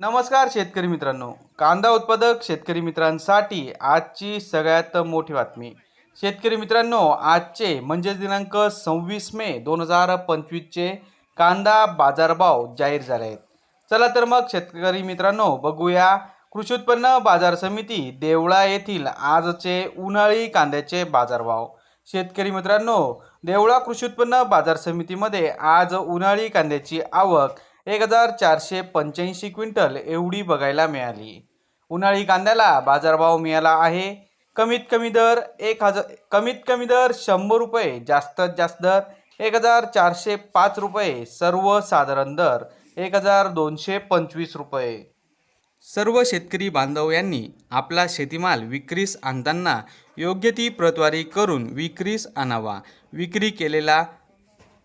नमस्कार शेतकरी मित्रांनो. कांदा उत्पादक शेतकरी मित्रांसाठी आजची सगळ्यात मोठी बातमी. शेतकरी मित्रांनो आजचे म्हणजेच दिनांक सव्वीस मे दोन हजार पंचवीसचे कांदा बाजारभाव जाहीर झाले आहेत. चला तर मग शेतकरी मित्रांनो बघूया. कृषी उत्पन्न बाजार समिती देवळा येथील आजचे उन्हाळी कांद्याचे बाजारभाव. शेतकरी मित्रांनो देवळा कृषी उत्पन्न बाजार समितीमध्ये आज उन्हाळी कांद्याची आवक एक हजार चारशे पंच्याऐंशी क्विंटल एवढी बघायला मिळाली. उन्हाळी कांद्याला बाजारभाव मिळाला आहे. कमीत कमी दर एक हजार कमीत कमी दर शंभर रुपये जास्तीत जास्त दर एक हजार चारशे पाच रुपये सर्वसाधारण दर एक हजार दोनशे पंचवीस रुपये. सर्व शेतकरी बांधव यांनी आपला शेतीमाल विक्रीस आणताना योग्य ती प्रतवारी करून विक्रीस आणावा. विक्री केलेला